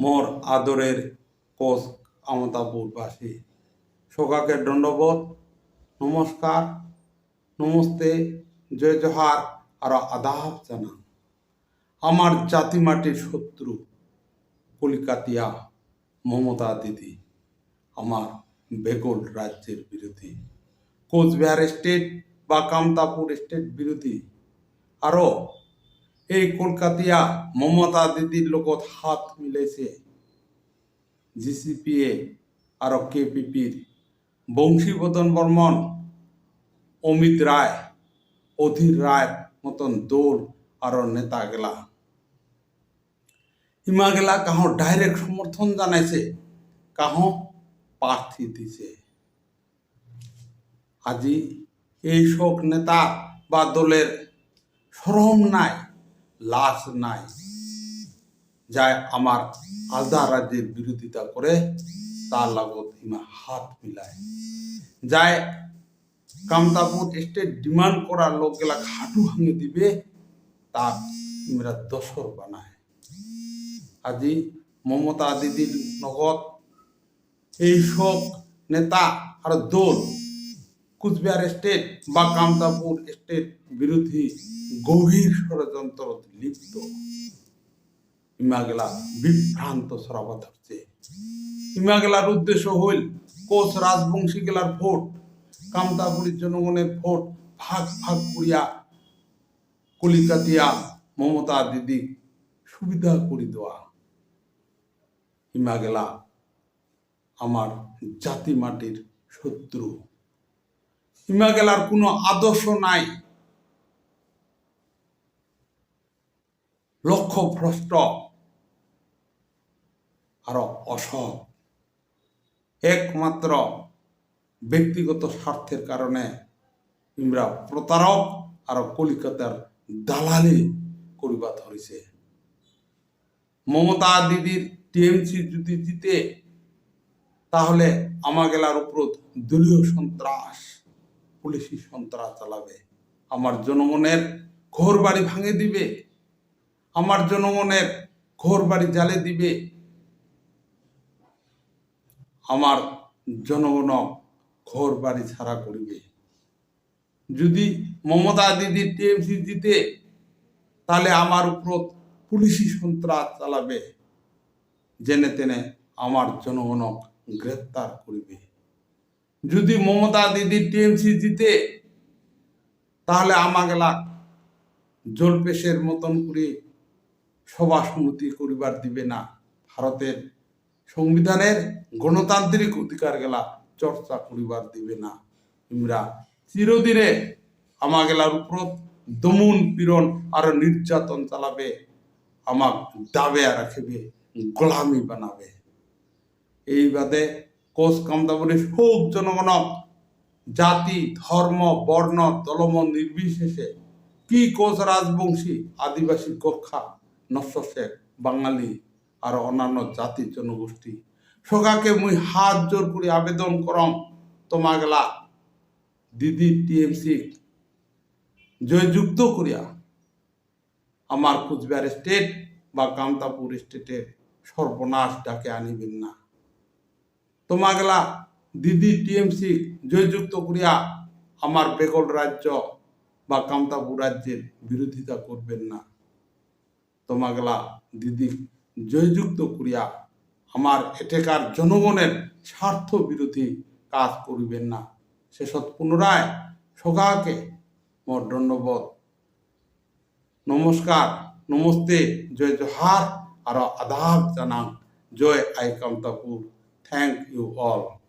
মোর আদরের কোচ আমতাপুরবাসী সকাকে দণ্ডবোধ। নমস্কার। নমস্তে। জয় জহার। আর আদাব জানান। আমার জাতি মাটির শত্রু কলিকাতিয়া মমতা দিদি, আমার বেগল রাজ্যের বিরোধী। কোচবিহার স্টেট বা কামতাপুর স্টেট বিরোধী। আরও এই কলকাতিয়া, মমতা দিদির লগত হাত মিলাইছে জিসিপিএ আর কেপিপির বংশীবদন বর্মন অমিত রায় অধীর রায় মতন দৌড় আর নেতা গেলা ইমা গেলা কাহ ডাইরেক্ট সমর্থন জানাইছে কাহ প্রার্থী দিছে। আজি এই শোক নেতা বা দলের সরম নাই। লাশ নাই যায় আমার আলাদা রাজ্যের বিরোধিতা করে, তার লাগত ইমা হাত মিলায়। যায় কামতাপুর স্টেট ডিমান্ড করা লোকগুলা খাটু ভাঙে দিবে, তার ইমরা দশর বানায়। আজি মমতা দিদির নগদ এই সব নেতা আর দল কুচবিহার স্টেট বা কামতাপুর স্টেট বিরোধী গভীর ষড়যন্ত্র লিপ্ত। ইমাগেলা বিভ্রান্ত সরাবা ধরছে ইমাগেলার উদ্দেশ্য হইল কোচ রাজবংশী গেলার ভোট কামতাপুরীর জনগণের ভোট ভাগ ভাগ করিয়া কলিকাতিয়া মমতা দিদি সুবিধা করে দেওয়া। হিমাগেলা আমার জাতি মাটির শত্রু। হিমাগেলার কোনো আদর্শ নাই। লক্ষ্য ভ্রষ্ট আর অসৎ। একমাত্র ব্যক্তিগত স্বার্থের কারণে ইমরা প্রতারক আর কলিকাতার দালালি করিবা ধরিছে। মমতা দিদির টিএমসি যদি জিতে, তাহলে আমাগেলার উপর দলীয় সন্ত্রাস পুলিশি সন্ত্রাস চালাবে। আমার জনগণের ঘর বাড়ি ভাঙে দিবে। আমার জনগণের ঘর বাড়ি জ্বালে দিবে। আমার জনগণ ঘর বাড়ি ছাড়া করিবে। যদি মমতা দিদি টিএমসি জিতে, তাহলে আমার উপর পুলিশি সন্ত্রাস চালাবে। জেনে তেনে আমার জনগণক গ্রেপ্তার করিবে। যদি মমতা দিদি টিএমসি জিতে, তাহলে আমাগেলা জলপেশের মতন করে সভা সমিতি করিবার দিবে না। ভারতের সংবিধানের গণতান্ত্রিক অধিকার গেলা চর্চা করিবার দিবে না। ইমরা, চিরদিনে আমাগেলার উপর দমন পীড়ন আর নির্যাতন চালাবে, আমাক দাবে রাখিবে, গোলামি বানাবে। এই বাদে কোচ কামদাবলী সব জনগণক, জাতি, ধর্ম, বর্ণ দলম নির্বিশেষে কি কোচ রাজবংশী আদিবাসী গোর্খা নস্য শেখ বাঙালি আর অন্যান্য জাতি জনগোষ্ঠী। সকাকে মুই হাত জোর করে আবেদন করম তোমাগলা, দিদি টিএমসি জয়যুক্ত করিয়া আমার কুচবিহার স্টেট বা কামতাপুর স্টেটের সর্বনাশ ডাকে আনিবেন না। তোমাগলা দিদি টিএমসি জয়যুক্ত করিয়া আমার বেগল রাজ্য বা কামতাপুর রাজ্যের বিরোধিতা করবেন না। তোমাগলা দিদি জয়যুক্ত করিয়া আমার এটেকার জনগণের স্বার্থ বিরোধী কাজ করিবেন না। শেষত পুনরায় সখাকে মোর দণ্ডবোধ। নমস্কার, নমস্তে, জয় জহার, আর আদাব জানান জয় আই কামতাপুর। Thank you all.